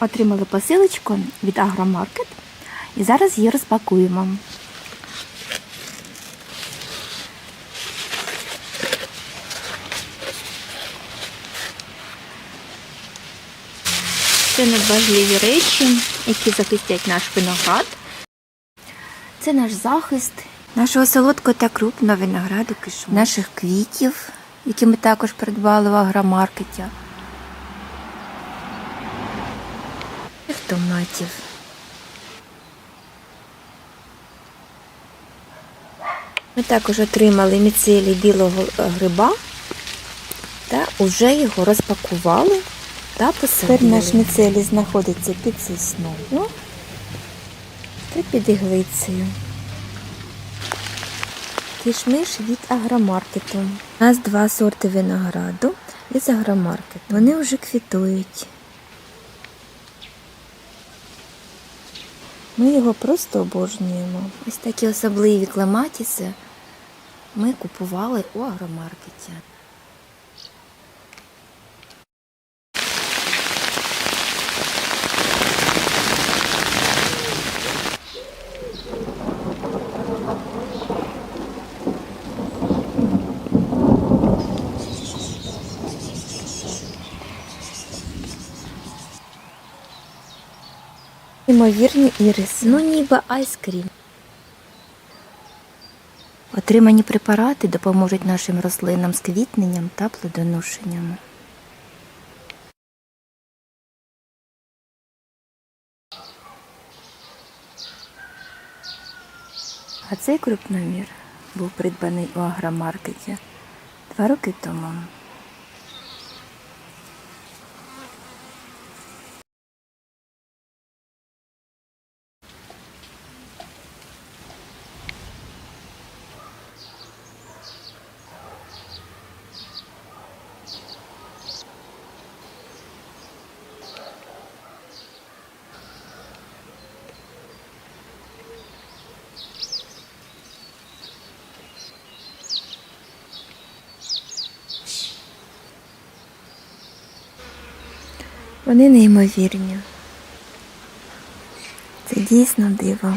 Отримали посилочку від Агромаркет і зараз її розпакуємо. Це надважливі речі, які захистять наш виноград. Це наш захист нашого солодкого та крупного винограду кишмиш. наших квітів, які ми також придбали в агромаркеті. Томатів. Ми також отримали міцелій білого гриба та вже його розпакували та посадили. Тепер наш міцелій знаходиться під сосною та під іглицею. Кішмиш від агромаркету. У нас два сорти винограду із агромаркету. Вони вже квітують. Ми його просто обожнюємо. Ось такі особливі клематіси ми купували у агромаркеті. Імовірні іриси, ну ніби айскрім. Отримані препарати допоможуть нашим рослинам з квітненням та плодоношенням. А цей крупномір був придбаний у агромаркеті два роки тому. Вони неймовірні. Це дійсно диво.